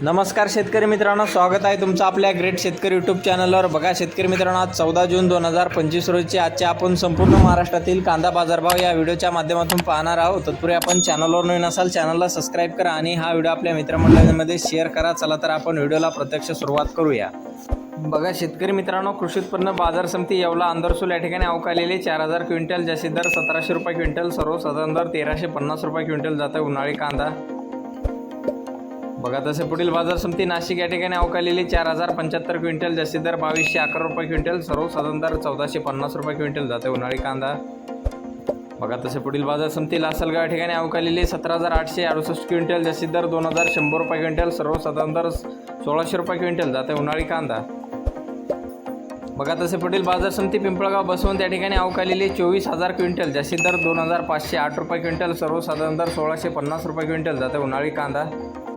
नमस्कार शेतकरी मित्रांनो स्वागत आहे तुमचं आपल्या ग्रेट शेतकरी यूट्यूब चॅनलवर बघा शेतकरी मित्रांनो आज चौदा जून दोन हजार पंचवीस रोजी आजचे आपण संपूर्ण महाराष्ट्रातील कांदा बाजारभाव या व्हिडिओच्या माध्यमातून पाहणार आहोत. तत्पूर्वी आपण चॅनलवर नवीन असाल चॅनलला सबस्क्राईब करा आणि हा व्हिडिओ आपल्या मित्रमंडळामध्ये शेअर करा. चला तर आपण व्हिडिओला प्रत्यक्ष सुरुवात करूया. बघा शेतकरी मित्रांनो कृषी उत्पन्न बाजार समिती येवला अंदरसूल या ठिकाणी अवकालेले चार हजार क्विंटल जास्तीत दर सतराशे रुपये क्विंटल सर्वसाधारण दर तेराशे पन्नास रुपये क्विंटल जातं उन्हाळी कांदा. बघा तसे पुढील बाजार समिती नाशिक या ठिकाणी अवकालेली चार हजार पंच्याहत्तर क्विंटल जास्ती दर बावीसशे अकरा रुपये क्विंटल सर्वसाधारण दर चौदाशे पन्नास रुपये क्विंटल जाते उन्हाळी कांदा. बघा तसे पुढील बाजार समिती लासलगाव या ठिकाणी अवकालेली सतरा हजार आठशे अडुसष्ट क्विंटल जास्ती दर दोन हजार शंभर रुपये क्विंटल सर्वसाधारण दर सोळाशे रुपये क्विंटल जाते उन्हाळी कांदा. बघा तसे पुढील बाजार समिती पिंपळगाव बसवून त्या ठिकाणी अवकालेली चोवीस हजार क्विंटल जास्ती दर दोन हजार पाचशे आठ रुपये क्विंटल सर्वसाधारण दर सोळाशे पन्नास रुपये क्विंटल जाते उन्हाळी कांदा.